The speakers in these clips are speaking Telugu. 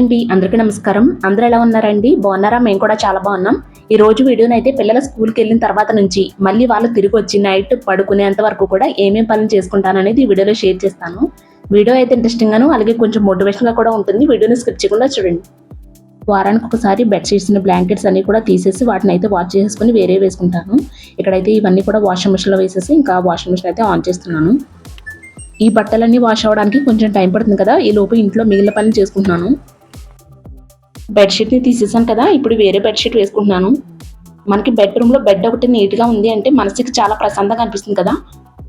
అండి. అందరికీ నమస్కారం. అందరూ ఎలా ఉన్నారండి? బాగున్నారా? మేము కూడా చాలా బాగున్నాం. ఈ రోజు వీడియోని అయితే పిల్లల స్కూల్కి వెళ్ళిన తర్వాత నుంచి మళ్ళీ వాళ్ళు తిరిగి వచ్చి నైట్ పడుకునేంత వరకు కూడా ఏమేం పనులు చేసుకుంటాననేది ఈ వీడియోలో షేర్ చేస్తాను. వీడియో అయితే ఇంట్రెస్టింగ్ గాను అలాగే కొంచెం మోటివేషన్గా గా కూడా ఉంటుంది. వీడియోని స్కిప్ చేయకుండా చూడండి. వారానికి ఒకసారి బెడ్షీట్స్ బ్లాంకెట్స్ అన్ని కూడా తీసేసి వాటిని అయితే వాష్ చేసుకుని వేరే వేసుకుంటాను. ఇక్కడైతే ఇవన్నీ కూడా వాషింగ్ మిషన్లో వేసేసి ఇంకా వాషింగ్ మిషన్ అయితే ఆన్ చేస్తున్నాను. ఈ బట్టలన్నీ వాష్ అవ్వడానికి కొంచెం టైం పడుతుంది కదా? ఈ లోపు ఇంట్లో మిగిలిన పనులు చేసుకుంటున్నాను. బెడ్షీట్ని తీసేసాను కదా ఇప్పుడు వేరే బెడ్షీట్ వేసుకుంటున్నాను. మనకి బెడ్రూమ్లో బెడ్ ఒకటి నీట్గా ఉంది అంటే మనసుకి చాలా ప్రశాంతంగా అనిపిస్తుంది కదా.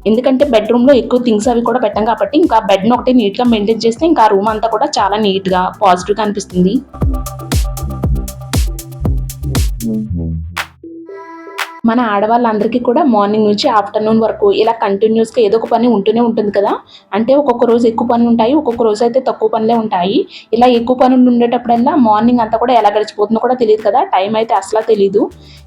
ఎందుకంటే బెడ్రూమ్లో ఎక్కువ థింగ్స్ అవి కూడా పెట్టాం కాబట్టి ఇంకా బెడ్ని ఒకటి నీట్గా మెయింటైన్ చేస్తే ఇంకా రూమ్ అంతా కూడా చాలా నీట్గా పాజిటివ్గా అనిపిస్తుంది. మన ఆడవాళ్ళందరికీ కూడా మార్నింగ్ నుంచి ఆఫ్టర్నూన్ వరకు ఇలా కంటిన్యూస్గా ఏదో ఒక పని ఉంటూనే ఉంటుంది కదా. అంటే ఒక్కొక్క రోజు ఎక్కువ పనులు ఉంటాయి ఒక్కొక్క రోజు అయితే తక్కువ పనులే ఉంటాయి. ఇలా ఎక్కువ పనులు ఉండేటప్పుడల్లా మార్నింగ్ అంతా కూడా ఎలా గడిచిపోతుందో కూడా తెలియదు కదా. టైం అయితే అసలు తెలియదు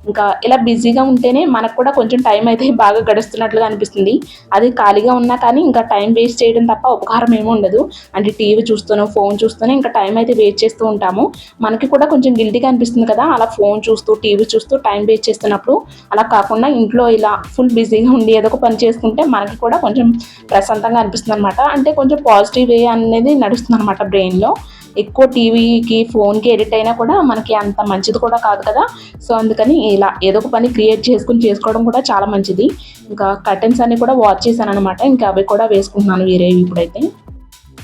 ఇంకా ఇలా బిజీగా ఉంటేనే మనకు కూడా కొంచెం టైం అయితే బాగా గడుస్తున్నట్లుగా అనిపిస్తుంది. అది ఖాళీగా ఉన్నా కానీ ఇంకా టైం వేస్ట్ చేయడం తప్ప ఉపకారం ఏమీ ఉండదు. అంటే టీవీ చూస్తూనో ఫోన్ చూస్తూనే ఇంకా టైం అయితే వేస్ట్ చేస్తూ ఉంటాము. మనకి కూడా కొంచెం గిల్టీగా అనిపిస్తుంది కదా అలా ఫోన్ చూస్తూ టీవీ చూస్తూ టైం వేస్ట్ చేస్తున్నప్పుడు. అలా కాకుండా ఇంట్లో ఇలా ఫుల్ బిజీగా ఉండి ఏదో ఒక పని చేసుకుంటే మనకి కూడా కొంచెం ప్రశాంతంగా అనిపిస్తుంది అనమాట అంటే కొంచెం పాజిటివ్ వే అనేది నడుస్తుంది అనమాట బ్రెయిన్లో ఎక్కువ టీవీకి ఫోన్కి ఎడిట్ అయినా కూడా మనకి అంత మంచిది కూడా కాదు కదా. సో అందుకని ఇలా ఏదో ఒక పని క్రియేట్ చేసుకుని చేసుకోవడం కూడా చాలా మంచిది. ఇంకా కర్టెన్స్ అన్ని కూడా వాచ్ చేశాను అనమాట ఇంకా అవి కూడా వేసుకుంటున్నాను వేరేవి ఇప్పుడైతే.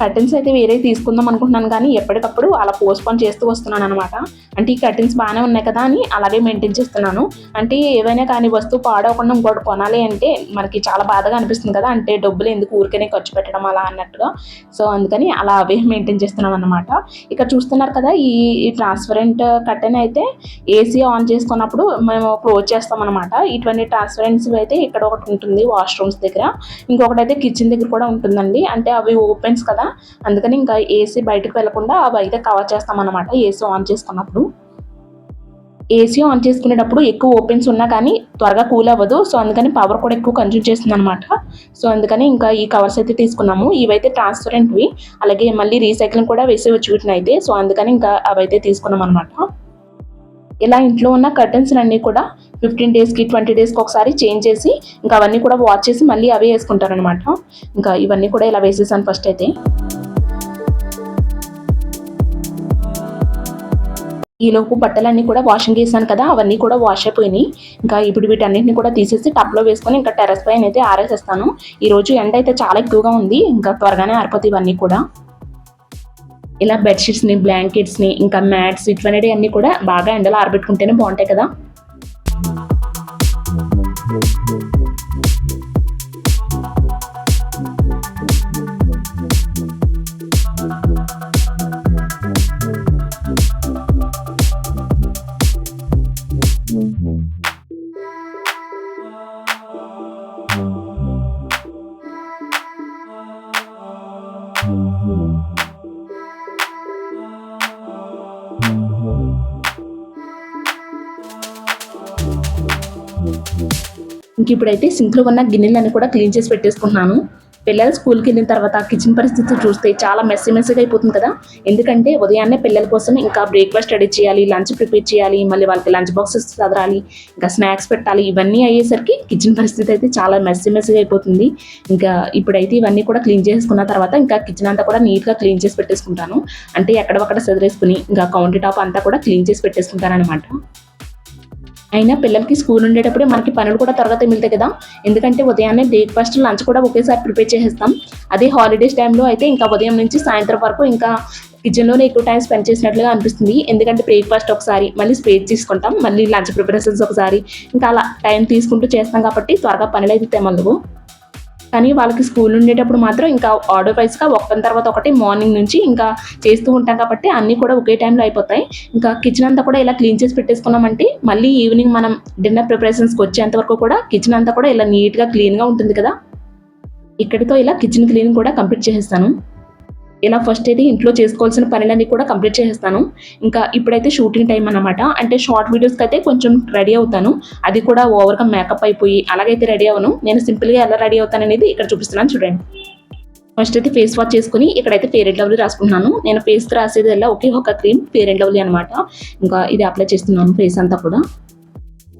కర్టెన్స్ అయితే వేరే తీసుకుందాం అనుకుంటున్నాను కానీ ఎప్పటికప్పుడు అలా పోస్ట్పోన్ చేస్తూ వస్తున్నాను అనమాట అంటే ఈ కర్టెన్స్ బాగానే ఉన్నాయి కదా అని అలాగే మెయింటైన్ చేస్తున్నాను. అంటే ఏవైనా కానీ వస్తువు పాడవకుండా ఇంకోటి కొనాలి అంటే మనకి చాలా బాధగా అనిపిస్తుంది కదా. అంటే డబ్బులు ఎందుకు ఊరికనే ఖర్చు పెట్టడం అలా అన్నట్టుగా. సో అందుకని అలా అవే మెయింటైన్ చేస్తున్నాను అనమాట ఇక్కడ చూస్తున్నారు కదా ఈ ట్రాన్స్పరెంట్ కర్టెన్ అయితే ఏసీ ఆన్ చేసుకున్నప్పుడు మేము క్లోజ్ చేస్తాం అనమాట ఇటువంటి ట్రాన్స్పరెంట్స్ అయితే ఇక్కడ ఒకటి ఉంటుంది వాష్రూమ్స్ దగ్గర. ఇంకొకటి అయితే కిచెన్ దగ్గర కూడా ఉంటుందండి. అంటే అవి ఓపెన్స్ కదా. అందుకని ఇంకా ఏసీ బయటకు వెళ్ళకుండా అవి అయితే కవర్ చేస్తామన్నమాట. ఏసీ ఆన్ చేసుకున్నప్పుడు. ఏసీ ఆన్ చేసుకునేటప్పుడు ఎక్కువ ఓపెన్స్ ఉన్నా కానీ త్వరగా కూల్ అవ్వదు. సో అందుకని పవర్ కూడా ఎక్కువ కన్జ్యూమ్ చేస్తుంది అనమాట సో అందుకని ఇంకా ఈ కవర్స్ అయితే తీసుకున్నాము. ఇవైతే ట్రాన్స్పరెంట్వి అలాగే మళ్ళీ రీసైక్లింగ్ కూడా వేసి వచ్చి వీటిని అయితే. సో అందుకని ఇంకా అవైతే తీసుకున్నాం అనమాట ఇలా ఇంట్లో ఉన్న కర్టన్స్ అన్నీ కూడా ఫిఫ్టీన్ డేస్కి ట్వంటీ డేస్కి ఒకసారి చేంజ్ చేసి ఇంకా అవన్నీ కూడా వాచ్ చేసి మళ్ళీ అవే వేసుకుంటారనమాట ఇంకా ఇవన్నీ కూడా ఇలా వేసేసాను ఫస్ట్ అయితే. ఈలోపు బట్టలన్నీ కూడా వాషింగ్ చేశాను కదా అవన్నీ కూడా వాష్ అయిపోయినాయి. ఇంకా ఇప్పుడు వీటన్నిటిని కూడా తీసేసి టబ్లో వేసుకొని ఇంకా టెరస్ పైన అయితే ఆరేసేస్తాను. ఈరోజు ఎండ అయితే చాలా ఎక్కువగా ఉంది ఇంకా త్వరగానే ఆరిపోతాయి ఇవన్నీ కూడా. ఇలా బెడ్షీట్స్ని బ్లాంకెట్స్ని ఇంకా మ్యాట్స్ ఇటువంటివి అన్నీ కూడా బాగా ఎండలో ఆరబెట్టుకుంటేనే బాగుంటాయి కదా. ఇంక ఇప్పుడైతే సింక్లో ఉన్న గిన్నెలన్నీ కూడా క్లీన్ చేసి పెట్టేసుకుంటున్నాను. పిల్లలు స్కూల్కి వెళ్ళిన తర్వాత కిచెన్ పరిస్థితి చూస్తే చాలా మెస్సీ మెస్సీగా అయిపోతుంది కదా. ఎందుకంటే ఉదయాన్నే పిల్లల కోసం ఇంకా బ్రేక్ఫాస్ట్ రెడీ చేయాలి లంచ్ ప్రిపేర్ చేయాలి మళ్ళీ వాళ్ళకి లంచ్ బాక్సెస్ చదరాలి ఇంకా స్నాక్స్ పెట్టాలి ఇవన్నీ అయ్యేసరికి కిచెన్ పరిస్థితి అయితే చాలా మెస్సీ మెస్సీగా అయిపోతుంది. ఇంకా ఇప్పుడైతే ఇవన్నీ కూడా క్లీన్ చేసుకున్న తర్వాత ఇంకా కిచెన్ అంతా కూడా నీట్గా క్లీన్ చేసి పెట్టేసుకుంటాను. అంటే ఎక్కడొక్కడ సదిరేసుకుని ఇంకా కౌంటర్ టాప్ అంతా కూడా క్లీన్ చేసి పెట్టేసుకుంటాను అనమాట అయినా పిల్లలకి స్కూల్ ఉండేటప్పుడే మనకి పనులు కూడా త్వరగా మిగులుతాయి కదా. ఎందుకంటే ఉదయాన్నే బ్రేక్ఫాస్ట్ లంచ్ కూడా ఒకేసారి ప్రిపేర్ చేసేస్తాం. అదే హాలిడేస్ టైంలో అయితే ఇంకా ఉదయం నుంచి సాయంత్రం వరకు ఇంకా కిచెన్లోనే ఎక్కువ టైం స్పెండ్ చేసినట్లుగా అనిపిస్తుంది. ఎందుకంటే బ్రేక్ఫాస్ట్ ఒకసారి మళ్ళీ స్పేస్ తీసుకుంటాం మళ్ళీ లంచ్ ప్రిపరేషన్స్ ఒకసారి. ఇంకా అలా టైం తీసుకుంటూ చేస్తాం కాబట్టి త్వరగా పనులు అయితే తెమలవు. కానీ వాళ్ళకి స్కూల్ ఉండేటప్పుడు మాత్రం ఇంకా ఆర్డర్ వైజ్గా ఒకటి తర్వాత ఒకటి మార్నింగ్ నుంచి ఇంకా చేస్తూ ఉంటాం కాబట్టి అన్నీ కూడా ఒకే టైంలో అయిపోతాయి. ఇంకా కిచెన్ అంతా కూడా ఇలా క్లీన్ చేసి పెట్టేసుకున్నామంటే మళ్ళీ ఈవినింగ్ మనం డిన్నర్ ప్రిపరేషన్స్కి వచ్చేంత వరకు కూడా కిచెన్ అంతా కూడా ఇలా నీట్గా క్లీన్గా ఉంటుంది కదా. ఇక్కడితో ఇలా కిచెన్ క్లీన్ కూడా కంప్లీట్ చేసేస్తాను. ఇలా ఫస్ట్ అయితే ఇంట్లో చేసుకోవాల్సిన పనులన్నీ కూడా కంప్లీట్ చేసేస్తాను. ఇంకా ఇప్పుడైతే షూటింగ్ టైం అన్నమాట. అంటే షార్ట్ వీడియోస్కి అయితే కొంచెం రెడీ అవుతాను. అది కూడా ఓవర్గా మేకప్ అయిపోయి అలాగైతే రెడీ అవను నేను సింపుల్గా ఎలా రెడీ అవుతాను అనేది ఇక్కడ చూపిస్తున్నాను చూడండి. ఫస్ట్ అయితే ఫేస్ వాష్ చేసుకుని ఇక్కడైతే ఫేర్ అండ్ లవ్లీ రాసుకుంటున్నాను. నేను ఫేస్ రాసేది ఎలా? ఒకే ఒక క్రీమ్ ఫేర్ అండ్ లవ్లీ అనమాట ఇంకా ఇది అప్లై చేస్తున్నాను ఫేస్ అంతా కూడా.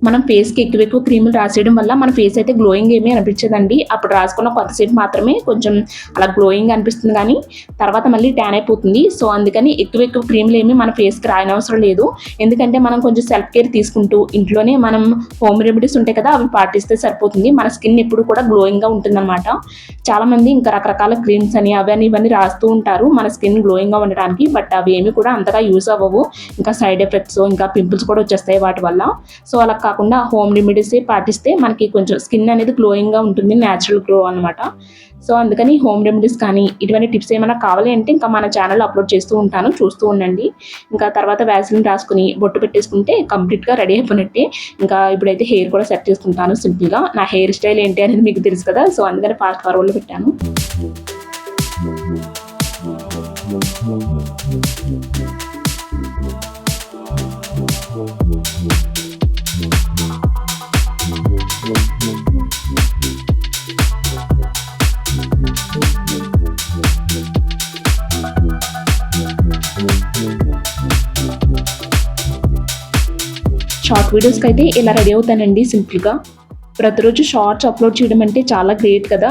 మనం ఫేస్కి ఎక్కువ ఎక్కువ క్రీములు రాసేయడం వల్ల మన ఫేస్ అయితే గ్లోయింగ్ ఏమీ అనిపించదండి. అప్పుడు రాసుకున్న కొంతసేపు మాత్రమే కొంచెం అలా గ్లోయింగ్ అనిపిస్తుంది కానీ తర్వాత మళ్ళీ ట్యాన్ అయిపోతుంది. సో అందుకని ఎక్కువ ఎక్కువ క్రీములు ఏమీ మన ఫేస్కి రాయనవసరం లేదు. ఎందుకంటే మనం కొంచెం సెల్ఫ్ కేర్ తీసుకుంటూ ఇంట్లోనే మనం హోమ్ రెమెడీస్ ఉంటాయి కదా అవి పాటిస్తే సరిపోతుంది. మన స్కిన్ ఎప్పుడు కూడా గ్లోయింగ్గా ఉంటుందన్నమాట. చాలామంది ఇంకా రకరకాల క్రీమ్స్ అని అవన్నీ ఇవన్నీ రాస్తూ ఉంటారు మన స్కిన్ గ్లోయింగ్గా ఉండడానికి బట్ అవి ఏమి కూడా అంతగా యూస్ అవ్వవు. ఇంకా సైడ్ ఎఫెక్ట్స్ ఇంకా పింపుల్స్ కూడా వచ్చేస్తాయి వాటి వల్ల. సో అలా కాకుండా హోమ్ రెమెడీస్ పాటిస్తే మనకి కొంచెం స్కిన్ అనేది గ్లోయింగ్గా ఉంటుంది న్యాచురల్ గ్లో అనమాట సో అందుకని హోమ్ రెమెడీస్ కానీ ఇటువంటి టిప్స్ ఏమైనా కావాలి అంటే ఇంకా మన ఛానల్ అప్లోడ్ చేస్తూ ఉంటాను చూస్తూ ఉండండి. ఇంకా తర్వాత వ్యాసిలిన్ రాసుకుని బొట్టు పెట్టేసుకుంటే కంప్లీట్గా రెడీ అయిపోయినట్టే. ఇంకా ఇప్పుడైతే హెయిర్ కూడా సెట్ చేసుకుంటాను సింపుల్గా. నా హెయిర్ స్టైల్ ఏంటి అనేది మీకు తెలుసు కదా సో అందుకని ఫాస్ట్ ఫార్వర్డ్లో పెట్టాను. షార్ట్ వీడియోస్కి అయితే ఇలా రెడీ అవుతానండి సింపుల్గా. ప్రతిరోజు షార్ట్స్ అప్లోడ్ చేయడం అంటే చాలా గ్రేట్ కదా.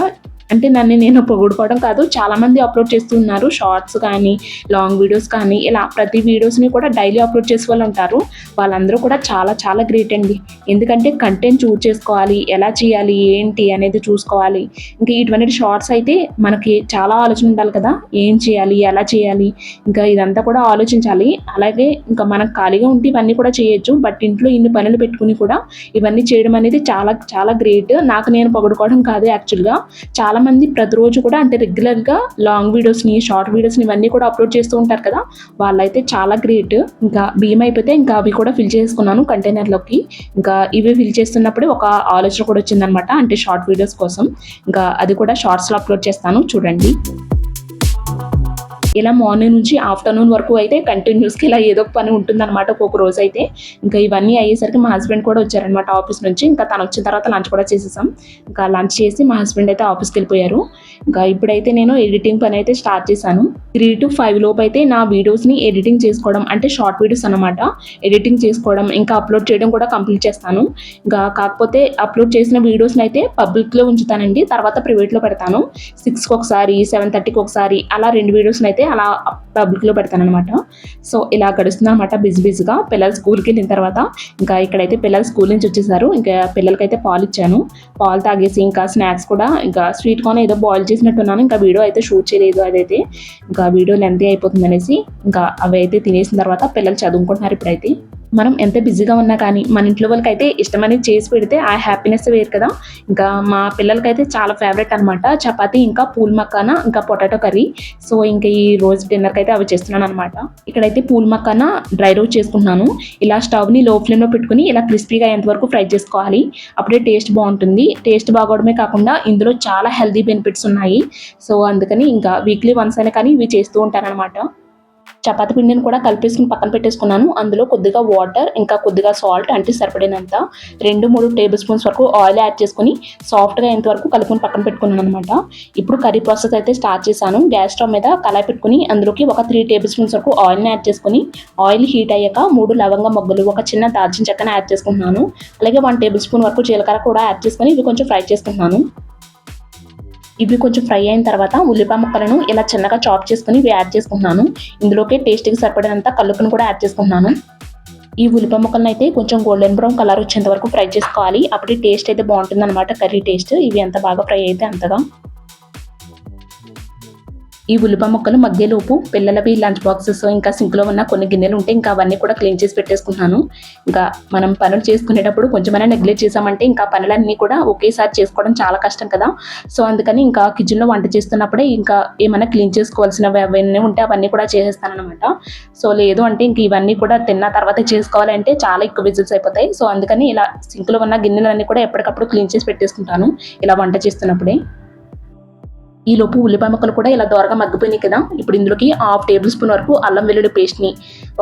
అంటే నన్ను నేను పొగుడుకోవడం కాదు చాలామంది అప్లోడ్ చేస్తున్నారు షార్ట్స్ కానీ లాంగ్ వీడియోస్ కానీ ఇలా ప్రతి వీడియోస్ని కూడా డైలీ అప్లోడ్ చేసే వాళ్ళు ఉంటారు. వాళ్ళందరూ కూడా చాలా చాలా గ్రేట్ అండి. ఎందుకంటే కంటెంట్ చూస్ చేసుకోవాలి ఎలా చేయాలి ఏంటి అనేది చూసుకోవాలి. ఇంకా ఇటువంటి షార్ట్స్ అయితే మనకి చాలా ఆలోచన ఉండాలి కదా. ఏం చేయాలి ఎలా చేయాలి ఇంకా ఇదంతా కూడా ఆలోచించాలి. అలాగే ఇంకా మనం ఖాళీగా ఉంటే ఇవన్నీ కూడా చేయొచ్చు. బట్ ఇంట్లో ఇన్ని పనులు పెట్టుకుని కూడా ఇవన్నీ చేయడం అనేది చాలా చాలా గ్రేట్ నాకు నేను పొగడుకోవడం కాదు యాక్చువల్గా చాలా మంది ప్రతిరోజు కూడా అంటే రెగ్యులర్గా లాంగ్ వీడియోస్ని షార్ట్ వీడియోస్ని ఇవన్నీ కూడా అప్లోడ్ చేస్తూ ఉంటారు కదా. వాళ్ళైతే చాలా గ్రేట్. ఇంకా బియ్యం అయిపోతే ఇంకా అవి కూడా ఫిల్ చేసుకున్నాను కంటైనర్లోకి. ఇంకా ఇవి ఫిల్ చేస్తున్నప్పుడే ఒక ఆలోచన కూడా వచ్చిందనమాట. అంటే షార్ట్ వీడియోస్ కోసం. ఇంకా అది కూడా షార్ట్స్లో అప్లోడ్ చేస్తాను. చూడండి. ఇలా మార్నింగ్ నుంచి ఆఫ్టర్నూన్ వరకు అయితే కంటిన్యూస్గా ఇలా ఏదో ఒక పని ఉంటుందన్నమాట ఒక్కొక్క రోజు అయితే. ఇంకా ఇవన్నీ అయ్యేసరికి మా హస్బెండ్ కూడా వచ్చారనమాట ఆఫీస్ నుంచి. ఇంకా తను వచ్చిన తర్వాత లంచ్ కూడా చేసేసాం. ఇంకా లంచ్ చేసి మా హస్బెండ్ అయితే ఆఫీస్కి వెళ్ళిపోయారు. ఇంకా ఇప్పుడైతే నేను ఎడిటింగ్ పని అయితే స్టార్ట్ చేశాను. త్రీ టు ఫైవ్ లోపు అయితే నా వీడియోస్ని ఎడిటింగ్ చేసుకోవడం అంటే షార్ట్ వీడియోస్ అనమాట ఎడిటింగ్ చేసుకోవడం ఇంకా అప్లోడ్ చేయడం కూడా కంప్లీట్ చేస్తాను. ఇంకా కాకపోతే అప్లోడ్ చేసిన వీడియోస్ని అయితే పబ్లిక్లో ఉంచుతానండి. తర్వాత ప్రైవేట్లో పెడతాను. సిక్స్కి ఒకసారి సెవెన్ థర్టీకి ఒకసారి అలా రెండు వీడియోస్ని అయితే అలా పబ్లిక్లో పెడతాను అనమాట సో ఇలా గడుస్తుంది అనమాట బిజీ బిజీగా పిల్లలు స్కూల్కి వెళ్ళిన తర్వాత ఇంకా ఇక్కడైతే పిల్లలు స్కూల్ నుంచి వచ్చేసారు. ఇంకా పిల్లలకైతే పాలు ఇచ్చాను. పాలు తాగేసి ఇంకా స్నాక్స్ కూడా ఇంకా స్వీట్ కార్న్ ఏదో బాయిల్ చేసినట్టున్నాను. ఇంకా వీడియో అయితే షూట్ చేయలేదు అదైతే. ఇంకా వీడియో లెంతీ అయిపోతుంది అనేసి ఇంకా అవి అయితే తినేసిన తర్వాత పిల్లలు చదువుకుంటున్నారు ఇప్పుడైతే. మనం ఎంత బిజీగా ఉన్నా కానీ మన ఇంట్లో వాళ్ళకి అయితే ఇష్టమనేది చేసి పెడితే ఆ హ్యాపీనెస్ వేరు కదా. ఇంకా మా పిల్లలకైతే చాలా ఫేవరెట్ అనమాట చపాతీ ఇంకా పూల్ మక్కాన ఇంకా పొటాటో కర్రీ. సో ఇంకా ఈ రోజు డిన్నర్కి అయితే అవి చేస్తున్నాను అనమాట ఇక్కడైతే పూల్ మక్కాన డ్రై రోస్ట్ చేసుకుంటున్నాను. ఇలా స్టవ్ని లో ఫ్లేమ్లో పెట్టుకుని ఇలా క్రిస్పీగా అయ్యేంతవరకు ఫ్రై చేసుకోవాలి. అప్పుడే టేస్ట్ బాగుంటుంది. టేస్ట్ బాగోవడమే కాకుండా ఇందులో చాలా హెల్దీ బెనిఫిట్స్ ఉన్నాయి. సో అందుకని ఇంకా వీక్లీ వన్స్ అయినా కానీ ఇవి చేస్తూ ఉంటానన్నమాట. చపాతి పిండిని కూడా కలిపేసుకుని పక్కన పెట్టేసుకున్నాను. అందులో కొద్దిగా వాటర్ ఇంకా కొద్దిగా సాల్ట్ అంటే సరిపడినంత రెండు మూడు టేబుల్ స్పూన్స్ వరకు ఆయిల్ యాడ్ చేసుకుని సాఫ్ట్గా అయ్యేంత వరకు కలుపుకొని పక్కన పెట్టుకున్నాను అనమాట ఇప్పుడు కర్రీ ప్రాసెస్ అయితే స్టార్ట్ చేశాను. గ్యాస్ స్టవ్ మీద కళాయి పెట్టుకుని అందులోకి ఒక త్రీ టేబుల్ స్పూన్స్ వరకు ఆయిల్ని యాడ్ చేసుకుని ఆయిల్ హీట్ అయ్యాక మూడు లవంగ మొగ్గలు ఒక చిన్న దాల్చిన చెక్కన యాడ్ చేసుకుంటున్నాను. అలాగే వన్ టేబుల్ స్పూన్ వరకు జీలకర్ర కూడా యాడ్ చేసుకుని ఇవి కొంచెం ఫ్రై చేసుకుంటున్నాను. ఇవి కొంచెం ఫ్రై అయిన తర్వాత ఉల్లిపాయ ముక్కలను ఇలా చిన్నగా చాప్ చేసుకుని ఇవి యాడ్ చేసుకుంటున్నాను. ఇందులోకి టేస్ట్కి సరిపడినంత కలుపును కూడా యాడ్ చేసుకుంటున్నాను. ఈ ఉల్లిపాయ ముక్కలను అయితే కొంచెం గోల్డెన్ బ్రౌన్ కలర్ వచ్చేంత వరకు ఫ్రై చేసుకోవాలి. అప్పుడు టేస్ట్ అయితే బాగుంటుంది అనమాట కర్రీ టేస్ట్ ఇవి ఎంత బాగా ఫ్రై అయితే అంతగా. ఈ ఉల్లిపాయ మొక్కలు మధ్యలోపు పిల్లలవి లంచ్ బాక్సెస్ ఇంకా సింక్లో ఉన్న కొన్ని గిన్నెలు ఉంటే ఇంకా అవన్నీ కూడా క్లీన్ చేసి పెట్టేసుకున్నాను ఇంకా మనం పనులు చేసుకునేటప్పుడు కొంచెమైనా నెగ్లెక్ట్ చేసామంటే ఇంకా పనులన్నీ కూడా ఒకేసారి చేసుకోవడం చాలా కష్టం కదా. సో అందుకని ఇంకా కిచెన్లో వంట చేస్తున్నప్పుడే ఇంకా ఏమైనా క్లీన్ చేసుకోవాల్సినవి అవన్నీ ఉంటే అవన్నీ కూడా చేసేస్తాను అనమాట సో లేదు అంటే ఇంక ఇవన్నీ కూడా తిన్న తర్వాత చేసుకోవాలంటే చాలా ఎక్కువ విజిల్స్ అయిపోతాయి. సో అందుకని ఇలా సింక్లో ఉన్న గిన్నెలన్నీ కూడా ఎప్పటికప్పుడు క్లీన్ చేసి పెట్టేసుకుంటాను ఇలా వంట చేస్తున్నప్పుడే. ఈ లోపు ఉల్లిపాయ ముక్కలు కూడా ఇలా దోరగా మగ్గిపోయినాయి కదా. ఇప్పుడు ఇందులోకి హాఫ్ టేబుల్ స్పూన్ వరకు అల్లం వెల్లుల్లి పేస్ట్ని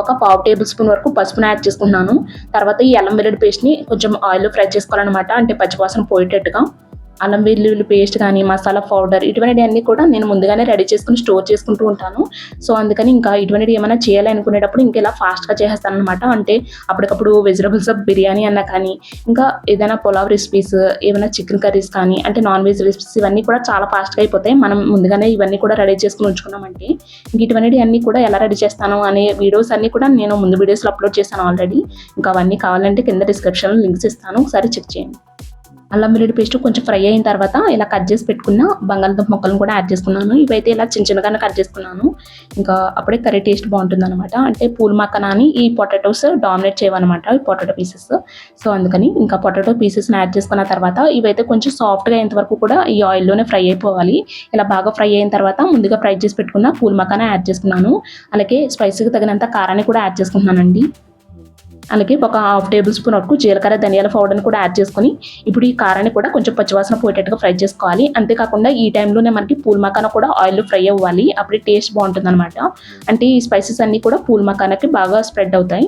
ఒక పావు టేబుల్ స్పూన్ వరకు పసుపుని యాడ్ చేసుకున్నాను తర్వాత ఈ అల్లం వెల్లుల్లి పేస్ట్ని కొంచెం ఆయిల్లో ఫ్రై చేసుకోవాలన్నమాట. అంటే పచ్చివాసన పోయేటట్టుగా. అల్లం వెల్లుల్లి పేస్ట్ కానీ మసాలా పౌడర్ ఇటువంటివి అన్నీ కూడా నేను ముందుగానే రెడీ చేసుకుని స్టోర్ చేసుకుంటూ ఉంటాను. సో అందుకని ఇంకా ఇటువంటివి ఏమైనా చేయాలి అనుకునేటప్పుడు ఇంకా ఇలా ఫాస్ట్గా చేసేస్తాను అనమాట అంటే అప్పటికప్పుడు వెజిటబుల్స్ బిర్యానీ అన్నా కానీ ఇంకా ఏదైనా పులావ్ రెసిపీస్ ఏమైనా చికెన్ కర్రీస్ కానీ అంటే నాన్ వెజ్ రెసిపీస్ ఇవన్నీ కూడా చాలా ఫాస్ట్గా అయిపోతాయి. మనం ముందుగానే ఇవన్నీ కూడా రెడీ చేసుకుని ఉంచుకున్నామంటే ఇంక ఇటువంటివి అన్నీ కూడా ఎలా రెడీ చేస్తాను అనే వీడియోస్ అన్నీ కూడా నేను ముందు వీడియోస్లో అప్లోడ్ చేశాను ఆల్రెడీ. ఇంకా అవన్నీ కావాలంటే కింద డిస్క్రిప్షన్లో లింక్స్ ఇస్తాను. ఒకసారి చెక్ చేయండి. అల్లం వెల్లుల్లి పేస్ట్ కొంచెం ఫ్రై అయిన తర్వాత ఇలా కట్ చేసి పెట్టుకున్న బంగాళదుంప ముక్కలను కూడా యాడ్ చేసుకున్నాను. ఇవైతే ఇలా చిన్న చిన్నగానే కట్ చేసుకున్నాను. ఇంకా అప్పుడే కర్రీ టేస్ట్ బాగుంటుంది అనమాట అంటే పూల్ మక్కనాని ఈ పొటాటోస్ డామినేట్ చేయవన్నమాట ఈ పొటాటో పీసెస్. సో అందుకని ఇంకా పొటాటో పీసెస్ని యాడ్ చేసుకున్న తర్వాత ఇవైతే కొంచెం సాఫ్ట్గా అయ్యేంతవరకు కూడా ఈ ఆయిల్లోనే ఫ్రై అయిపోవాలి. ఇలా బాగా ఫ్రై అయిన తర్వాత ముందుగా ఫ్రై చేసి పెట్టుకున్న పూల్ మక్కన యాడ్ చేసుకున్నాను. అలాగే స్పైసీకి తగినంత కారాన్ని కూడా యాడ్ చేసుకుంటున్నానండి. అలాగే ఒక హాఫ్ టేబుల్ స్పూన్ వరకు జీలకర్ర ధనియాల పౌడర్ని కూడా యాడ్ చేసుకొని ఇప్పుడు ఈ కారాన్ని కూడా కొంచెం పచ్చివాసన పోయేటట్టుగా ఫ్రై చేసుకోవాలి. అంతేకాకుండా ఈ టైంలోనే మనకి పూల్ మకాన కూడా ఆయిల్ ఫ్రై అవ్వాలి. అప్పుడే టేస్ట్ బాగుంటుంది అనమాట అంటే ఈ స్పైసెస్ అన్నీ కూడా పూల్ మకానకి బాగా స్ప్రెడ్ అవుతాయి.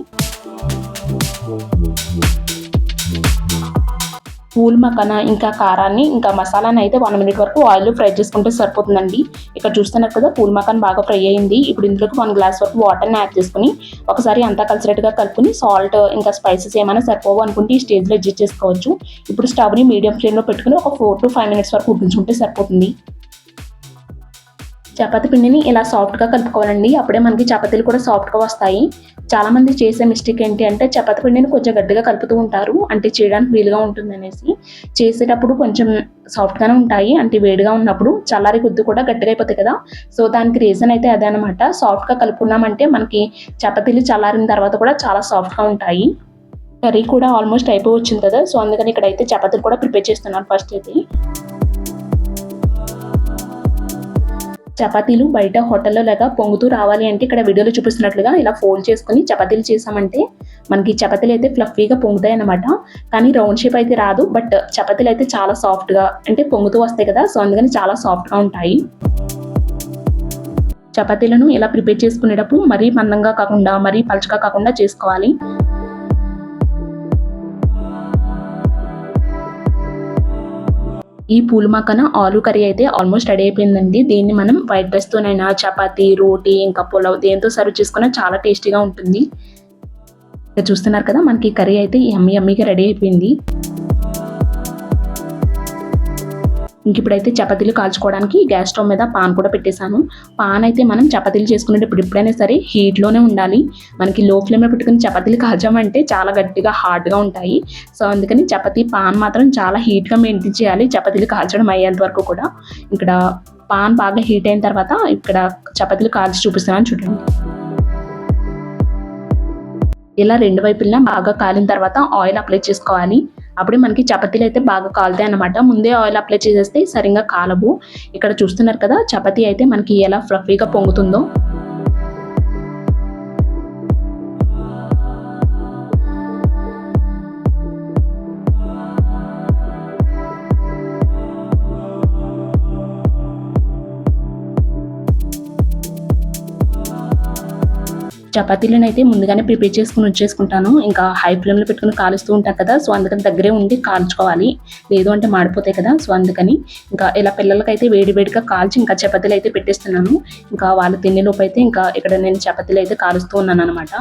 పూల్ మకాన ఇంకా కారాన్ని ఇంకా మసాలాని అయితే వన్ మినిట్ వరకు ఆయిల్ ఫ్రై చేసుకుంటే సరిపోతుందండి. ఇక్కడ చూస్తున్నారు కదా పూల్ మకాన్ బాగా ఫ్రై అయింది. ఇప్పుడు ఇందులోకి వన్ గ్లాస్ వరకు వాటర్ని యాడ్ చేసుకుని ఒకసారి అంతా కలిసినట్టుగా కలుపుకుని సాల్ట్ ఇంకా స్పైసెస్ ఏమైనా సరిపోవు అనుకుంటే ఈ స్టేజ్లో అడ్జస్ట్ చేసుకోవచ్చు. ఇప్పుడు స్టవ్ని మీడియం ఫ్లేమ్లో పెట్టుకుని ఒక ఫోర్ టు ఫైవ్ మినిట్స్ వరకు ఉడికించుకుంటే సరిపోతుంది. చపాతి పిండిని ఇలా సాఫ్ట్గా కలుపుకోవాలండి. అప్పుడే మనకి చపాతీలు కూడా సాఫ్ట్గా వస్తాయి. చాలామంది చేసే మిస్టేక్ ఏంటి అంటే చపాతి పిండిని కొంచెం గట్టిగా కలుపుతూ ఉంటారు. అంటే చేయడానికి వీలుగా ఉంటుంది అనేసి. చేసేటప్పుడు కొంచెం సాఫ్ట్గానే ఉంటాయి. అంటే వేడిగా ఉన్నప్పుడు చల్లారి కొద్ది కూడా గట్టిగా అయిపోతాయి కదా. సో దానికి రీజన్ అయితే అదే అనమాట సాఫ్ట్గా కలుపుకున్నామంటే మనకి చపాతీలు చల్లారిన తర్వాత కూడా చాలా సాఫ్ట్గా ఉంటాయి. కర్రీ కూడా ఆల్మోస్ట్ అయిపోయి వచ్చింది కదా. సో అందుకని ఇక్కడైతే చపాతీలు కూడా ప్రిపేర్ చేస్తున్నాను ఫస్ట్ అయితే. చపాతీలు బయట హోటల్లో లాగా పొంగుతూ రావాలి అంటే ఇక్కడ వీడియోలో చూపిస్తున్నట్లుగా ఇలా ఫోల్డ్ చేసుకుని చపాతీలు చేసామంటే మనకి చపాతీలు అయితే ఫ్లఫీగా పొంగుతాయి అనమాట కానీ రౌండ్ షేప్ అయితే రాదు. బట్ చపాతీలు అయితే చాలా సాఫ్ట్గా అంటే పొంగుతూ వస్తాయి కదా. సో అందుకని చాలా సాఫ్ట్గా ఉంటాయి. చపాతీలను ఇలా ప్రిపేర్ చేసుకునేటప్పుడు మరీ మందంగా కాకుండా మరీ పలుచగా కాకుండా చేసుకోవాలి. ఈ పూల మక్కన ఆలు కర్రీ అయితే ఆల్మోస్ట్ రెడీ అయిపోయిందండి. దీన్ని మనం వైట్ రైస్తోనైనా చపాతి రోటీ ఇంకా పులావ్ దేంతో సర్వ్ చేసుకున్నా చాలా టేస్టీగా ఉంటుంది. ఇక్కడ చూస్తున్నారు కదా మనకి కర్రీ అయితే ఎమ్మి ఎమ్మిగా రెడీ అయిపోయింది. ఇంక ఇప్పుడైతే చపాతీలు కాల్చుకోవడానికి గ్యాస్ స్టవ్ మీద పాన్ కూడా పెట్టేశాను. పాన్ అయితే మనం చపాతీలు చేసుకునేటప్పుడు ఎప్పుడైనా సరే హీట్లోనే ఉండాలి. మనకి లో ఫ్లేమ్లో పెట్టుకుని చపాతీలు కాల్చామంటే చాలా గట్టిగా హార్డ్గా ఉంటాయి. సో అందుకని చపాతీ పాన్ మాత్రం చాలా హీట్గా మెయింటైన్ చేయాలి. చపాతీలు కాల్చడం అయ్యేంత వరకు కూడా. ఇక్కడ పాన్ బాగా హీట్ అయిన తర్వాత ఇక్కడ చపాతీలు కాల్చి చూపిస్తున్నాను చూడండి. ఇలా రెండు వైపులా బాగా కాలిన తర్వాత ఆయిల్ అప్లై చేసుకోవాలి. అప్పుడే మనకి చపాతీలు అయితే బాగా కాలుతాయి అనమాట ముందే ఆయిల్ అప్లై చేసేస్తే సరిగ్గా కాలవు. ఇక్కడ చూస్తున్నారు కదా చపాతీ అయితే మనకి ఎలా ఫ్లఫీగా పొంగుతుందో. చపాతీలను అయితే ముందుగానే ప్రిపేర్ చేసుకుని వచ్చేసుకుంటాను ఇంకా హై ఫ్లేమ్లో పెట్టుకుని కాలుస్తూ ఉంటాను కదా సో అందుకని దగ్గరే ఉండి కాల్చుకోవాలి. లేదు అంటే మాడిపోతాయి కదా సో అందుకని ఇంకా ఇలా పిల్లలకైతే వేడి వేడిగా కాల్చి ఇంకా చపాతీలు అయితే పెట్టేస్తున్నాను. ఇంకా వాళ్ళు తినేలోపు అయితే ఇంకా ఇక్కడ నేను చపాతీలు అయితే కాలుస్తూ ఉన్నాను అనమాట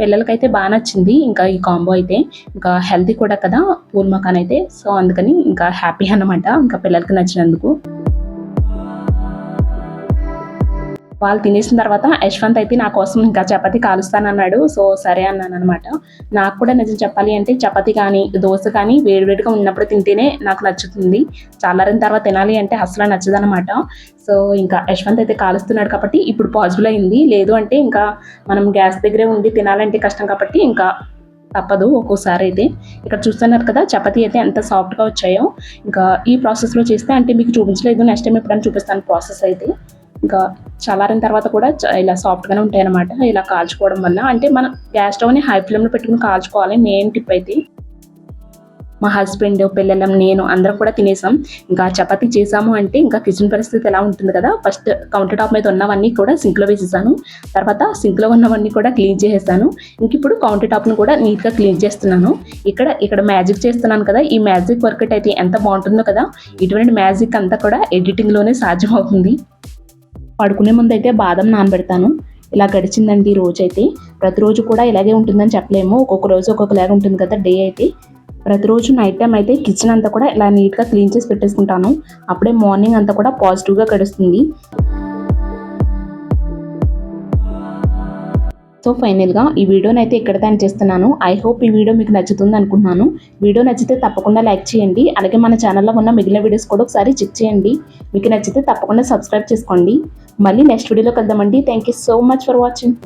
పిల్లలకైతే బాగా నచ్చింది ఇంకా ఈ కాంబో అయితే. ఇంకా హెల్తీ కూడా కదా పూల్ మకాన్ అయితే సో అందుకని ఇంకా హ్యాపీ అన్నమాట ఇంకా పిల్లలకి నచ్చినందుకు. వాళ్ళు తినేసిన తర్వాత యశ్వంత్ అయితే నా కోసం ఇంకా చపాతి కాలుస్తానన్నాడు. సో సరే అన్నాను అనమాట నాకు కూడా నిజం చెప్పాలి అంటే చపాతి కానీ దోశ కానీ వేడివేడిగా ఉన్నప్పుడు తింటేనే నాకు నచ్చుతుంది. చల్లారిన తర్వాత తినాలి అంటే అసలు నచ్చదనమాట సో ఇంకా యశ్వంత్ అయితే కాలుస్తున్నాడు కాబట్టి ఇప్పుడు పాజిబుల్ అయింది. లేదు అంటే ఇంకా మనం గ్యాస్ దగ్గరే ఉండి తినాలంటే కష్టం కాబట్టి ఇంకా తప్పదు ఒక్కోసారి అయితే. ఇక్కడ చూస్తున్నారు కదా చపాతీ అయితే ఎంత సాఫ్ట్గా వచ్చాయో. ఇంకా ఈ ప్రాసెస్లో చేస్తే అంటే మీకు చూపించలేదు. నెక్స్ట్ టైం ఎప్పుడైనా చూపిస్తాను ప్రాసెస్ అయితే. ఇంకా చల్లారిన తర్వాత కూడా చ- ఇలా సాఫ్ట్గానే ఉంటాయి అనమాట ఇలా కాల్చుకోవడం వల్ల. అంటే మనం గ్యాస్ స్టవ్ని హై ఫ్లేమ్లో పెట్టుకుని కాల్చుకోవాలి. మెయిన్ టిప్ అయితే మా హస్బెండ్ పిల్లలం నేను అందరం కూడా తినేసాం. ఇంకా చపాతీ చేసాము అంటే ఇంకా కిచెన్ పరిస్థితి ఎలా ఉంటుంది కదా? ఫస్ట్ కౌంటర్ టాప్ మీద ఉన్నవన్నీ కూడా సింక్లో వేసేసాను. తర్వాత సింక్లో ఉన్నవన్నీ కూడా క్లీన్ చేసేసాను. ఇంక ఇప్పుడు కౌంటర్ టాప్ను కూడా నీట్గా క్లీన్ చేస్తున్నాను. ఇక్కడ ఇక్కడ మ్యాజిక్ చేస్తున్నాను కదా. ఈ మ్యాజిక్ వర్క్ అయితే ఎంత బాగుంటుందో కదా. ఇటువంటి మ్యాజిక్ అంతా కూడా ఎడిటింగ్లోనే సాధ్యమవుతుంది. పడుకునే ముందు అయితే బాదం నానబెడతాను. ఇలా గడిచిందండి ఈ రోజు అయితే ప్రతిరోజు కూడా ఇలాగే ఉంటుందని చెప్పలేము. ఒక్కొక్క రోజు ఒక్కొక్కలాగా ఉంటుంది కదా డే అయితే. ప్రతిరోజు నైట్ టైం అయితే కిచెన్ అంతా కూడా ఇలా నీట్గా క్లీన్ చేసి పెట్టేసుకుంటాను. అప్పుడే మార్నింగ్ అంతా కూడా పాజిటివ్గా గడుస్తుంది. సో ఫైనల్గా ఈ వీడియోని అయితే ఇక్కడ తయారు చేస్తున్నాను. ఐ హోప్ ఈ వీడియో మీకు నచ్చుతుంది అనుకుంటున్నాను. వీడియో నచ్చితే తప్పకుండా లైక్ చేయండి. అలాగే మన ఛానల్లో ఉన్న మిగిలిన వీడియోస్ కూడా ఒకసారి చెక్ చేయండి. మీకు నచ్చితే తప్పకుండా సబ్స్క్రైబ్ చేసుకోండి. మళ్ళీ నెక్స్ట్ వీడియోలో కలుద్దామండి. Thank you so much for watching